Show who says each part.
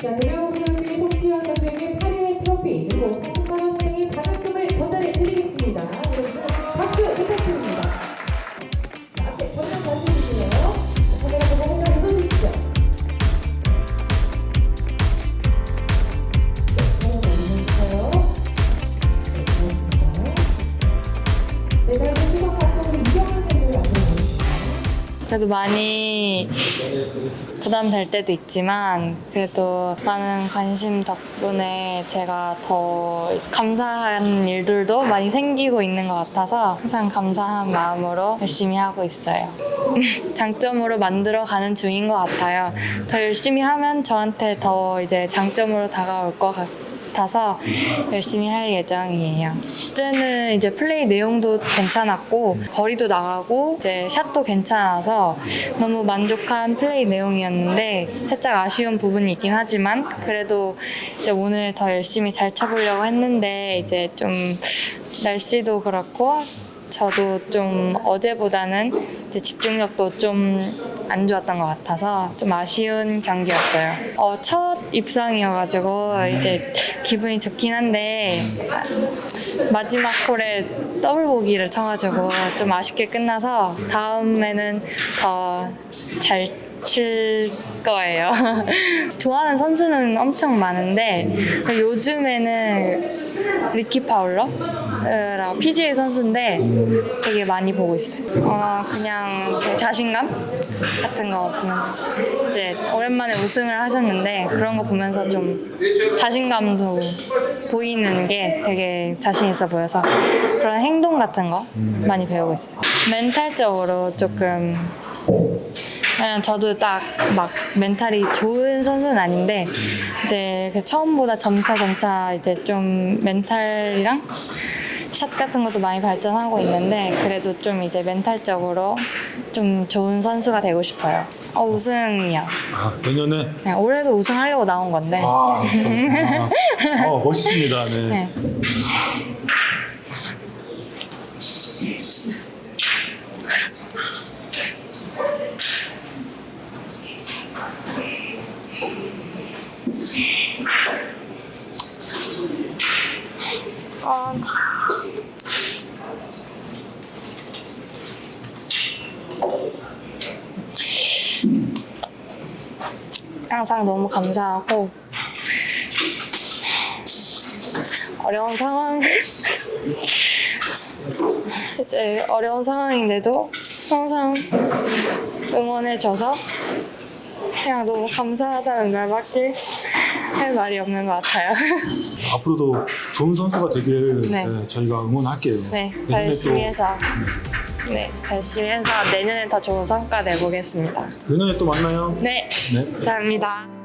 Speaker 1: 자,
Speaker 2: 그래도 많이 부담될 때도 있지만 그래도 많은 관심 덕분에 제가 더 감사한 일들도 많이 생기고 있는 것 같아서 항상 감사한 마음으로 열심히 하고 있어요. 장점으로 만들어 가는 중인 것 같아요. 더 열심히 하면 저한테 더 이제 장점으로 다가올 것 같아 서 열심히 할 예정이에요. 어제는 이제 플레이 내용도 괜찮았고 거리도 나가고 이제 샷도 괜찮아서 너무 만족한 플레이 내용이었는데 살짝 아쉬운 부분이 있긴 하지만 그래도 이제 오늘 더 열심히 잘 쳐보려고 했는데 이제 좀 날씨도 그렇고 저도 좀 어제보다는 집중력도 좀 안 좋았던 것 같아서 좀 아쉬운 경기였어요. 어, 첫 입상이어가지고 이제 기분이 좋긴 한데 아, 마지막 홀에 더블 보기를 쳐가지고 좀 아쉽게 끝나서 다음에는 더 잘 칠 거예요. 좋아하는 선수는 엄청 많은데 요즘에는 리키 파울러랑 PGA 선수인데 되게 많이 보고 있어요. 어, 그냥 그 자신감 같은 거 보면서 이제 오랜만에 우승을 하셨는데 그런 거 보면서 좀 자신감도 보이는 게 되게 자신 있어 보여서 그런 행동 같은 거 많이 배우고 있어요. 멘탈적으로 조금 그냥 저도 딱 막 멘탈이 좋은 선수는 아닌데 이제 그 처음보다 점차 점차 이제 좀 멘탈이랑 샷 같은 것도 많이 발전하고 있는데 그래도 좀 이제 멘탈적으로 좀 좋은 선수가 되고 싶어요. 어 우승이요.
Speaker 3: 아, 내년에
Speaker 2: 그냥 올해도 우승하려고 나온 건데.
Speaker 3: 아, 아, 어, 멋있습니다. 네.
Speaker 2: 네. 아, 항상 너무 감사하고 어려운 상황. 이제 어려운 상황인데도 항상 응원해줘서 그냥 너무 감사하다는 말밖에 할 말이 없는 것 같아요.
Speaker 3: 앞으로도 좋은 선수가 되길
Speaker 2: 네.
Speaker 3: 네, 저희가 응원할게요.
Speaker 2: 네, 더
Speaker 3: 내년에
Speaker 2: 열심히
Speaker 3: 또-
Speaker 2: 해서 네, 더 열심히 해서 내년에 더 좋은 성과 내보겠습니다.
Speaker 3: 내년에 또 만나요.
Speaker 2: 네,
Speaker 3: 네.
Speaker 2: 감사합니다.